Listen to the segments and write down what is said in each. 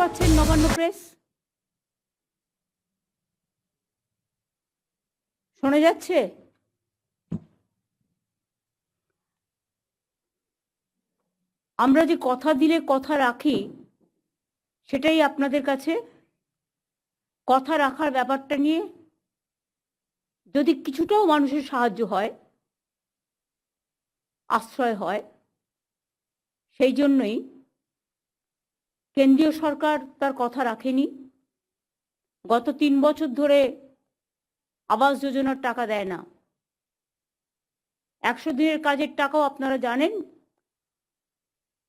পাচ্ছেন নবান্ন প্রেস শোনা যাচ্ছে? আমরা যে কথা দিলে কথা রাখি, সেটাই আপনাদের কাছে? কথা রাখার ব্যাপারটা নিয়ে যদি কিছুটাও মানুষের সাহায্য হয়, আশ্রয় হয়, সেই জন্যই কেন্দ্রীয় সরকার তার কথা রাখেনি। গত তিন বছর ধরে আবাস যোজনার টাকা দেয় না। একশো দিনের কাজের টাকাও আপনারা জানেন,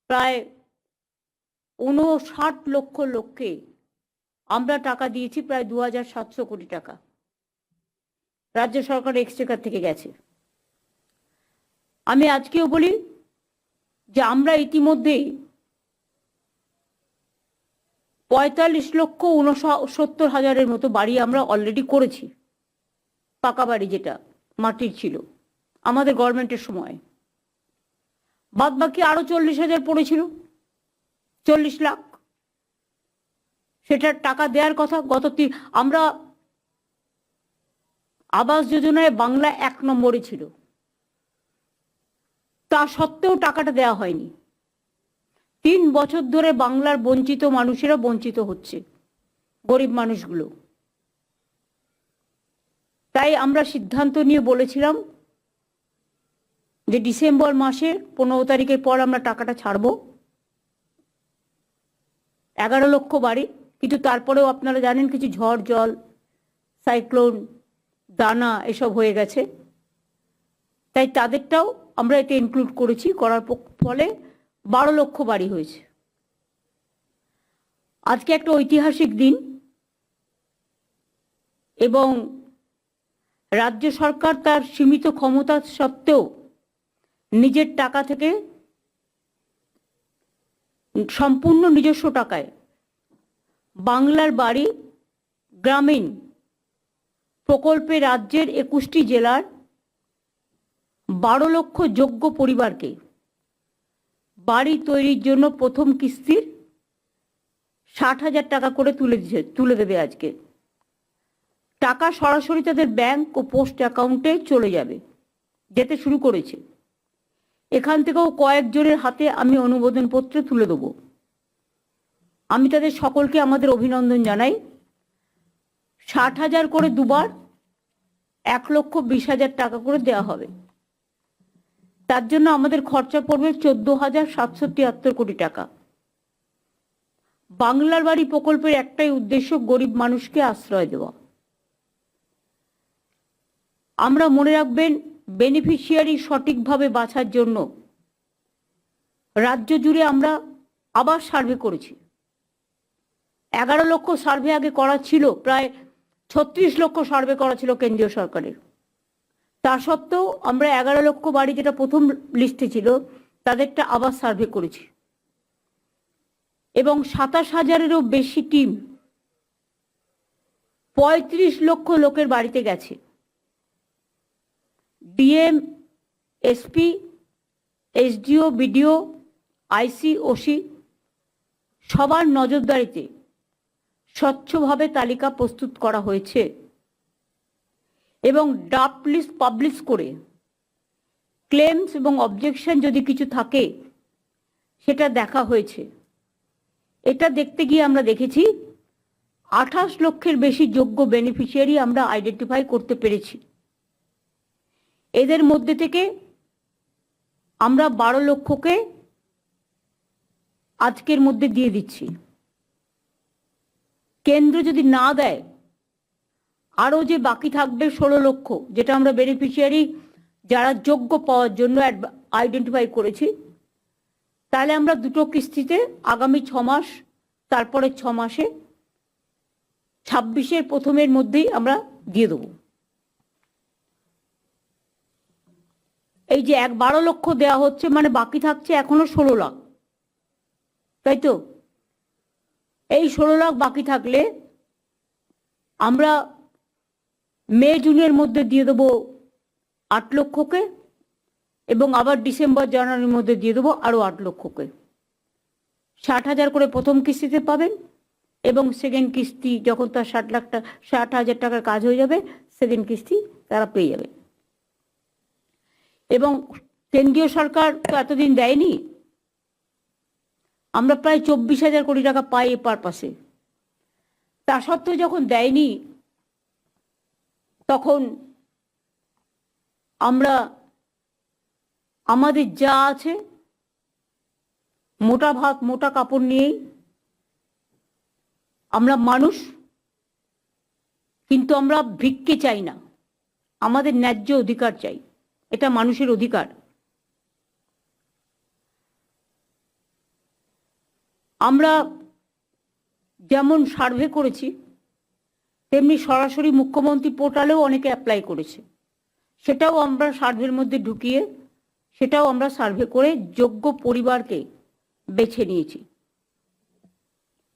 প্রায় উনষাট লক্ষ লোককে আমরা টাকা দিয়েছি, প্রায় দু হাজার সাতশো কোটি টাকা। রাজ্য সরকার এক্সচেকার থেকে গেছে। আমি আজকেও বলি যে আমরা ইতিমধ্যেই পঁয়তাল্লিশ লক্ষ উনসত্তর হাজারের মতো বাড়ি আমরা অলরেডি করেছি। পাকা বাড়ি যেটা, মাটির ছিল, আমাদের গভর্নমেন্টের সময়। বাদ বাকি আরও চল্লিশ হাজার পড়েছিল, চল্লিশ লাখ। সেটার টাকা দেওয়ার কথা, গত আমরা আবাস যোজনায় বাংলা এক নম্বরে ছিল। তা সত্ত্বেও টাকাটা দেওয়া হয়নি। তিন বছর ধরে বাংলার বঞ্চিত মানুষেরা বঞ্চিত হচ্ছে, গরিব মানুষগুলো। তাই আমরা সিদ্ধান্ত নিয়ে বলেছিলাম যে ডিসেম্বর মাসে পনেরো তারিখের পর আমরা টাকাটা ছাড়বো। এগারো লক্ষ বাড়ি, কিন্তু তারপরেও আপনারা জানেন কিছু ঝড়, জল, সাইক্লোন, দানা এসব হয়ে গেছে। তাই তাদেরটাও আমরা এতে ইনক্লুড করেছি, করার ফলে বারো লক্ষ বাড়ি হয়েছে। আজকে একটা ঐতিহাসিক দিন এবং রাজ্য সরকার তার সীমিত ক্ষমতা সত্ত্বেও নিজের টাকা থেকে সম্পূর্ণ নিজস্ব টাকায় বাংলার বাড়ি গ্রামীণ প্রকল্পে রাজ্যের একুশটি জেলার বারো লক্ষ যোগ্য পরিবারকে বাড়ি তৈরির জন্য প্রথম কিস্তির ষাট হাজার টাকা করে তুলে দিচ্ছে তুলে দেবে আজকে। টাকা সরাসরি তাদের ব্যাংক ও পোস্ট অ্যাকাউন্টে চলে যাবে, যেতে শুরু করেছে। এখান থেকেও কয়েকজনের হাতে আমি অনুমোদনপত্র তুলে দেবো। আমি তাদের সকলকে আমাদের অভিনন্দন জানাই। ষাট হাজার করে দুবার এক লক্ষ বিশ হাজার টাকা করে দেওয়া হবে। তার জন্য আমাদের খরচা পড়বে চোদ্দ হাজার সাতশো তিয়াত্তর কোটি টাকা। বাংলার বাড়ি প্রকল্পের একটাই উদ্দেশ্য গরিব মানুষকে আশ্রয় দেওয়া। আমরা মনে রাখবেন বেনিফিশিয়ারি সঠিকভাবে বাছার জন্য রাজ্য জুড়ে আমরা আবার সার্ভে করেছি। এগারো লক্ষ সার্ভে আগে করা ছিল, প্রায় ছত্রিশ লক্ষ সার্ভে করা ছিল কেন্দ্রীয় সরকারের। তা সত্ত্বেও আমরা এগারো লক্ষ বাড়ি যেটা প্রথম লিস্টে ছিল, তাদেরটা আবার সার্ভে করেছি। এবং সাতাশ হাজারেরও বেশি টিম পঁয়ত্রিশ লক্ষ লোকের বাড়িতে গেছে। DM, SP, SDO, BDO, IC, OC সবার নজরদারিতে স্বচ্ছভাবে তালিকা প্রস্তুত করা হয়েছে। এবং ড্রাফট পাবলিশ করে ক্লেমস এবং অবজেকশন যদি কিছু থাকে, সেটা দেখা হয়েছে। এটা দেখতে গিয়ে আমরা দেখেছি, আঠাশ লক্ষের বেশি যোগ্য বেনিফিশিয়ারি আমরা আইডেন্টিফাই করতে পেরেছি। এদের মধ্যে থেকে আমরা বারো লক্ষকে আজকের মধ্যে দিয়ে দিচ্ছি। কেন্দ্র যদি না দেয় আরও যে বাকি থাকবে ষোলো লক্ষ, যেটা আমরা বেনিফিশিয়ারি যারা যোগ্য পাওয়ার জন্য আইডেন্টিফাই করেছি, তাহলে আমরা দুটো কিস্তিতে আগামী ছ মাস, তারপরে ছ মাসে ছাব্বিশের প্রথমের মধ্যেই আমরা দিয়ে দেবো। এই যে এক বারো লক্ষ দেওয়া হচ্ছে মানে বাকি থাকছে এখনও ষোলো লাখ। তাই তো? এই ষোলো লাখ বাকি থাকলে আমরা মে, জুনের মধ্যে দিয়ে দেবো আট লক্ষকে এবং আবার ডিসেম্বর, জানুয়ারির মধ্যে দিয়ে দেবো আরও আট লক্ষকে। ষাট হাজার করে প্রথম কিস্তিতে পাবেন এবং সেকেন্ড কিস্তি যখন তার ষাট লাখ টাকা ষাট হাজার টাকার কাজ হয়ে যাবে সেকেন্ড কিস্তি তারা পেয়ে যাবে। এবং কেন্দ্রীয় সরকার তো এতদিন দেয়নি। আমরা প্রায় চব্বিশ হাজার কোটি টাকা পাই এ পারপাসে। তা সত্ত্বেও যখন দেয়নি তখন আমরা আমাদের যা আছে মোটা ভাত মোটা কাপড় নিয়েই আমরা মানুষ, কিন্তু আমরা ভিক্ষে চাই না। আমাদের ন্যায্য অধিকার চাই। এটা মানুষের অধিকার। আমরা যেমন সার্ভে করেছি তেমনি সরাসরি মুখ্যমন্ত্রী পোর্টালেও অনেকে অ্যাপ্লাই করেছে। সেটাও আমরা সার্ভের মধ্যে ঢুকিয়ে, সেটাও আমরা সার্ভে করে যোগ্য পরিবারকে বেছে নিয়েছি।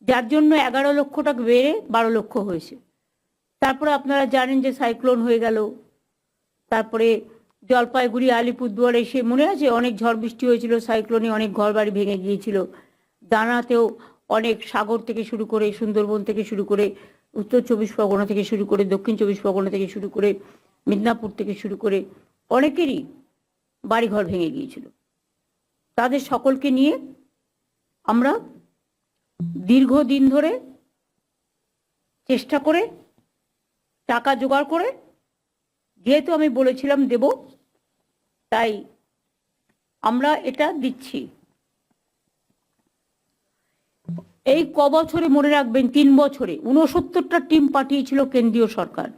যার জন্য এগারো লক্ষ টাকা বেড়ে বারো লক্ষ হয়েছে। তারপরে আপনারা জানেন যে সাইক্লোন হয়ে গেল। তারপরে জলপাইগুড়ি, আলিপুরদুয়ারে এসে মনে আছে? অনেক ঝড় বৃষ্টি হয়েছিল, সাইক্লোনে অনেক ঘরবাড়ি ভেঙে গিয়েছিল। দানাতেও অনেক সাগর থেকে শুরু করে, সুন্দরবন থেকে শুরু করে উত্তর চব্বিশ পরগনা থেকে শুরু করে, দক্ষিণ চব্বিশ পরগনা থেকে শুরু করে, মিদনাপুর থেকে শুরু করে অনেকেরই বাড়িঘর ভেঙে গিয়েছিল। তাদের সকলকে নিয়ে আমরা দীর্ঘদিন ধরে চেষ্টা করে, টাকা জোগাড় করে, যেহেতু আমি বলেছিলাম দেব, তাই আমরা এটা দিচ্ছি। এই ক বছরে মনে রাখবেন, তিন বছরে উনসত্তরটা টিম পাঠিয়েছিল কেন্দ্রীয় সরকার।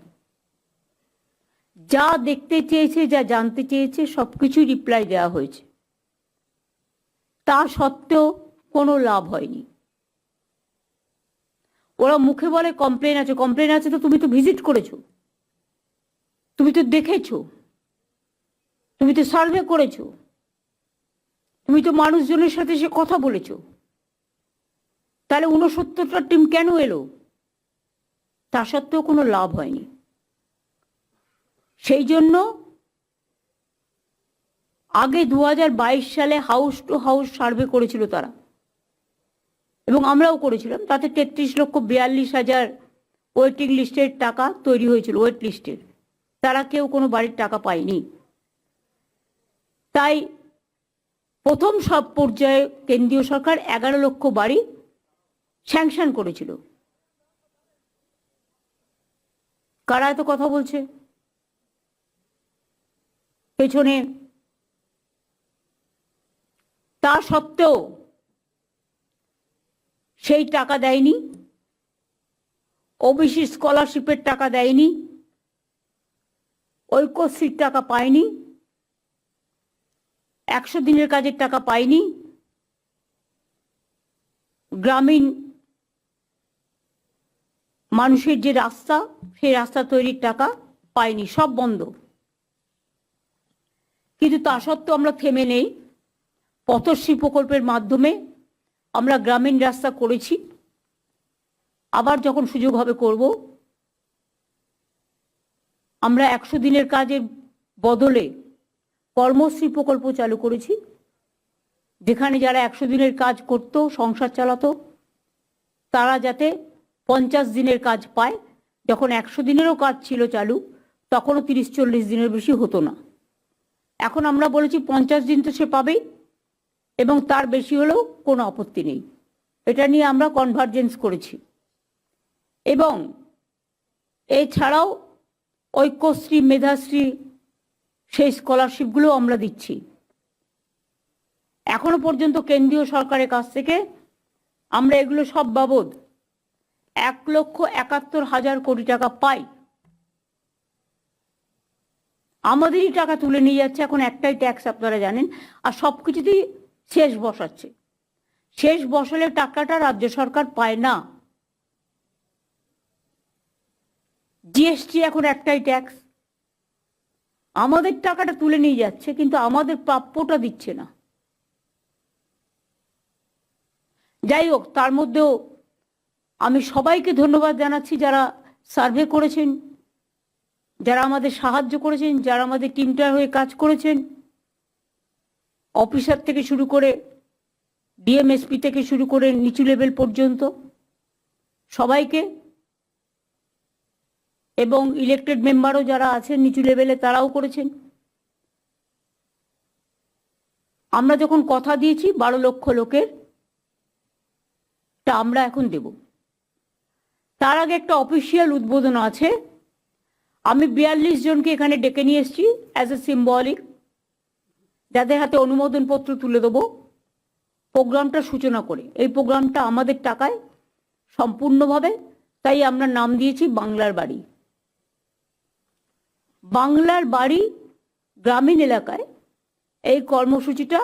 যা দেখতে চেয়েছে, যা জানতে চেয়েছে সবকিছুই রিপ্লাই দেওয়া হয়েছে। তা সত্ত্বেও কোনো লাভ হয়নি। ওরা মুখে বলে কমপ্লেন আছে কমপ্লেন আছে তো তুমি তো ভিজিট করেছ। তুমি তো দেখেছ। তুমি তো সার্ভে করেছ। তুমি তো মানুষজনের সাথে সে কথা বলেছ। তাহলে উনসত্তরটা টিম কেন এলো? তা সত্ত্বেও কোনো লাভ হয়নি। সেই জন্য আগে দু হাজার বাইশ সালে হাউস টু হাউস সার্ভে করেছিল তারা। এবং আমরাও করেছিলাম। তাতে তেত্রিশ লক্ষ বিয়াল্লিশ হাজার ওয়েটিং লিস্টের টাকা তৈরি হয়েছিল ওয়েট লিস্টের তারা কেউ কোনো বাড়ির টাকা পায়নি। তাই প্রথম সব পর্যায়ে কেন্দ্রীয় সরকার এগারো লক্ষ বাড়ি স্যাংশন করেছিল। কারা এত কথা বলছে? পেছনে তা সত্ত্বেও সেই টাকা দেয়নি। ওবিসি স্কলারশিপের টাকা দেয়নি। ঐক্যশ্রীর টাকা পায়নি। একশো দিনের কাজের টাকা পায়নি। গ্রামীণ মানুষের যে রাস্তা, সেই রাস্তা তৈরির টাকা পায়নি সব বন্ধ। কিন্তু তা সত্ত্বেও আমরা থেমে নেই। পথশ্রী প্রকল্পের মাধ্যমে আমরা গ্রামীণ রাস্তা করেছি। আবার যখন সুযোগ হবে করব। আমরা একশো দিনের কাজের বদলে কর্মশ্রী প্রকল্প চালু করেছি। যেখানে যারা একশো দিনের কাজ করত, সংসার চালাতো, তারা যাতে পঞ্চাশ দিনের কাজ পায়। যখন একশো দিনেরও কাজ ছিল চালু, তখনও তিরিশ চল্লিশ দিনের বেশি হতো না। এখন আমরা বলেছি পঞ্চাশ দিন তো সে পাবেই এবং তার বেশি হলেও কোনো আপত্তি নেই। এটা নিয়ে আমরা কনভার্জেন্স করেছি। এবং এছাড়াও ঐক্যশ্রী, মেধাশ্রী সেই স্কলারশিপগুলো আমরা দিচ্ছি। এখনও পর্যন্ত কেন্দ্রীয় সরকারের কাছ থেকে আমরা এগুলো সব বাবদ এক লক্ষ একাত্তর হাজার কোটি টাকা পাই। আমাদেরই টাকা তুলে নিয়ে যাচ্ছে, এখন একটাই ট্যাক্স আপনারা জানেন, আর সব কিছুতেই শেষ বসাচ্ছে। শেষ বসালে টাকাটা রাজ্য সরকার পায় না। জিএসটি এখন একটাই ট্যাক্স আমাদের টাকাটা তুলে নিয়ে যাচ্ছে, কিন্তু আমাদের প্রাপ্যটা দিচ্ছে না। যাই হোক, তার মধ্যেও আমি সবাইকে ধন্যবাদ জানাচ্ছি যারা সার্ভে করেছেন, যারা আমাদের সাহায্য করেছেন, যারা আমাদের টিমটার হয়ে কাজ করেছেন। অফিসার থেকে শুরু করে ডিএমএসপি থেকে শুরু করে নিচু লেভেল পর্যন্ত সবাইকে এবং ইলেক্টেড মেম্বারও যারা আছেন নিচু লেভেলে তারাও করেছেন। আমরা যখন কথা দিয়েছি, বারো লক্ষ লোকের তা আমরা এখন দেব। তার আগে একটা অফিসিয়াল উদ্বোধন আছে। আমি বিয়াল্লিশ জনকে এখানে ডেকে নিয়ে এসেছি অ্যাজ এ সিম্বলিক যাদের হাতে অনুমোদন পত্র তুলে দেবো। প্রোগ্রামটা সূচনা করে। এই প্রোগ্রামটা আমাদের টাকায় সম্পূর্ণভাবে। তাই আমরা নাম দিয়েছি বাংলার বাড়ি। বাংলার বাড়ি গ্রামীণ এলাকায়। এই কর্মসূচিটা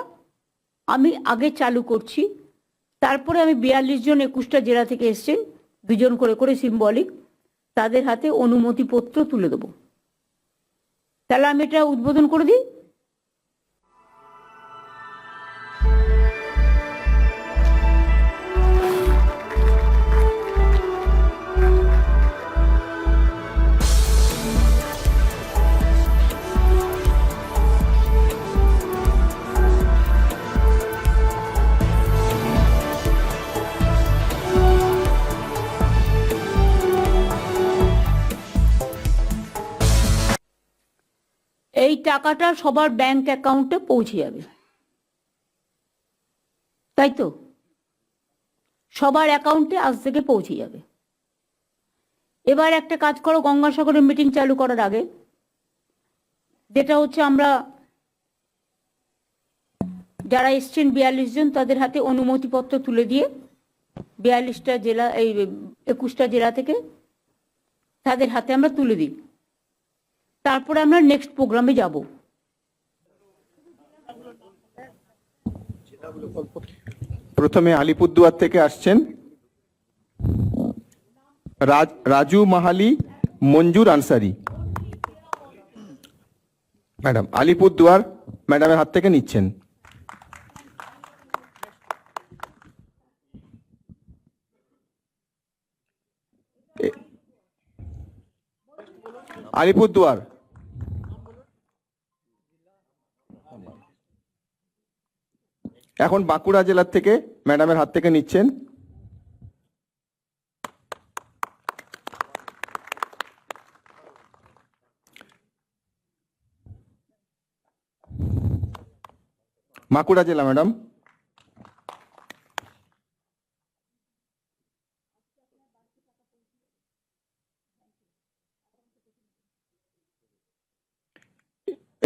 আমি আগে চালু করছি। তারপরে আমি বিয়াল্লিশ জন একুশটা জেলা থেকে এসছেন দুজন করে করে সিম্বলিক তাদের হাতে অনুমতিপত্র তুলে দেবো। তাহলে আমি এটা উদ্বোধন করে দিই। টাকাটা সবার ব্যাংক অ্যাকাউন্টে পৌঁছে যাবে। তাই তো? সবার অ্যাকাউন্টে আজ থেকে পৌঁছে যাবে। এবার একটা কাজ করো, গঙ্গাসাগরের মিটিং চালু করার আগে। যেটা হচ্ছে আমরা, যারা এসছেন বিয়াল্লিশ জন, তাদের হাতে অনুমতিপত্র তুলে দিয়ে বিয়াল্লিশটা জেলা, এই একুশটা জেলা থেকে তাদের হাতে আমরা তুলে দিই। তারপরে আমরা নেক্সট প্রোগ্রামে যাব। প্রথমে আলিপুরদুয়ার থেকে আসছেন রাজ- মাহালি, মঞ্জুর আনসারি। ম্যাডাম, আলিপুরদুয়ার ম্যাডামের হাত থেকে নিচ্ছেন এ- আলিপুরদুয়ার। এখন বাঁকুড়া জেলার থেকে ম্যাডামের হাত থেকে নিচ্ছেন। বাঁকুড়া জেলা ম্যাডাম।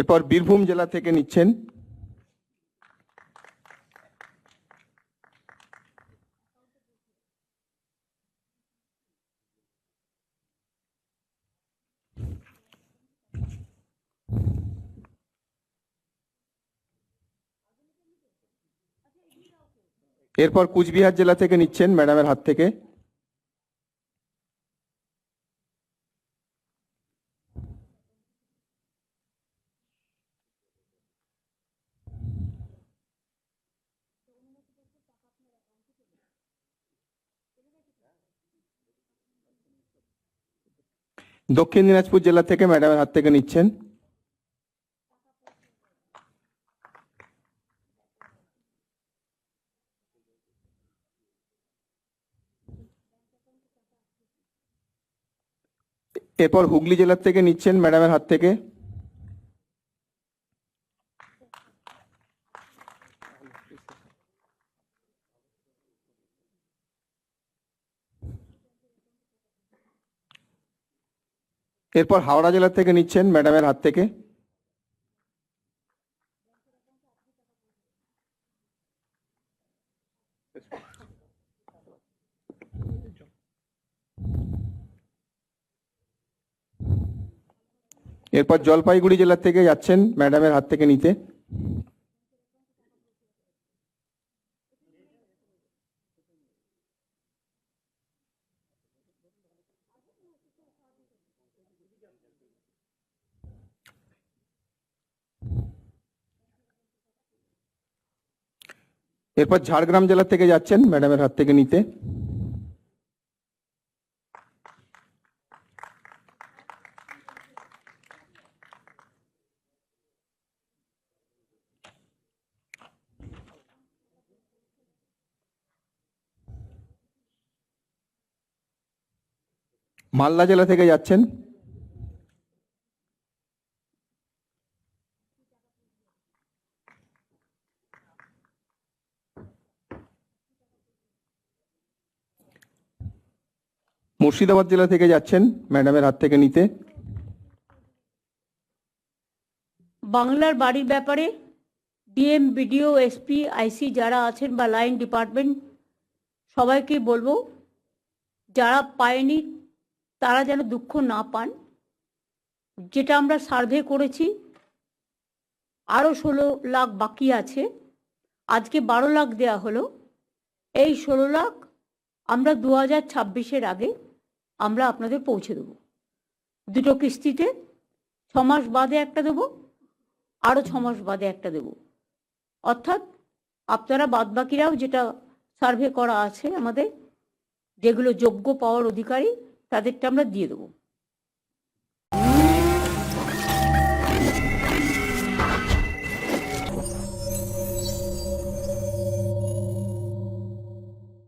এরপর বীরভূম জেলা থেকে নিচ্ছেন। এরপর কুচবিহার জেলা থেকে নিচ্ছেন ম্যাডামের হাত থেকে। দক্ষিণ দিনাজপুর জেলা থেকে ম্যাডামের হাত থেকে নিচ্ছেন। এরপর হুগলি জেলার থেকে নিচ্ছেন ম্যাডামের হাত থেকে। এরপর হাওড়া জেলা থেকে নিচ্ছেন ম্যাডামের হাত থেকে। এরপর জলপাইগুড়ি জেলা থেকে যাচ্ছেন ম্যাডামের হাত থেকে নিতে। এরপর ঝাড়গ্রাম জেলা থেকে যাচ্ছেন ম্যাডামের হাত থেকে নিতে। মালদা জেলা থেকে যাচ্ছেন মুর্শিদাবাদ জেলা থেকে যাচ্ছেন ম্যাডামের হাত থেকে নিতে। বাংলার বাড়ির ব্যাপারে ডিএম, বিডিও, এসপি, আইসি যারা আছেন বা লাইন ডিপার্টমেন্ট, সবাইকে বলব, যারা পায়নি তারা যেন দুঃখ না পান। যেটা আমরা সার্ভে করেছি আরও ষোলো লাখ বাকি আছে। আজকে বারো লাখ দেয়া হলো। এই ষোলো লাখ আমরা দু হাজার ছাব্বিশের আগে আমরা আপনাদের পৌঁছে দেব। দুটো কিস্তিতে ছমাস মাস বাদে একটা দেব আরও ছমাস মাস বাদে একটা দেব। অর্থাৎ আপনারা বাদবাকিরাও যেটা সার্ভে করা আছে আমাদের, যেগুলো যোগ্য পাওয়ার অধিকারী, তাদেরটা আমরা দিয়ে দেবো।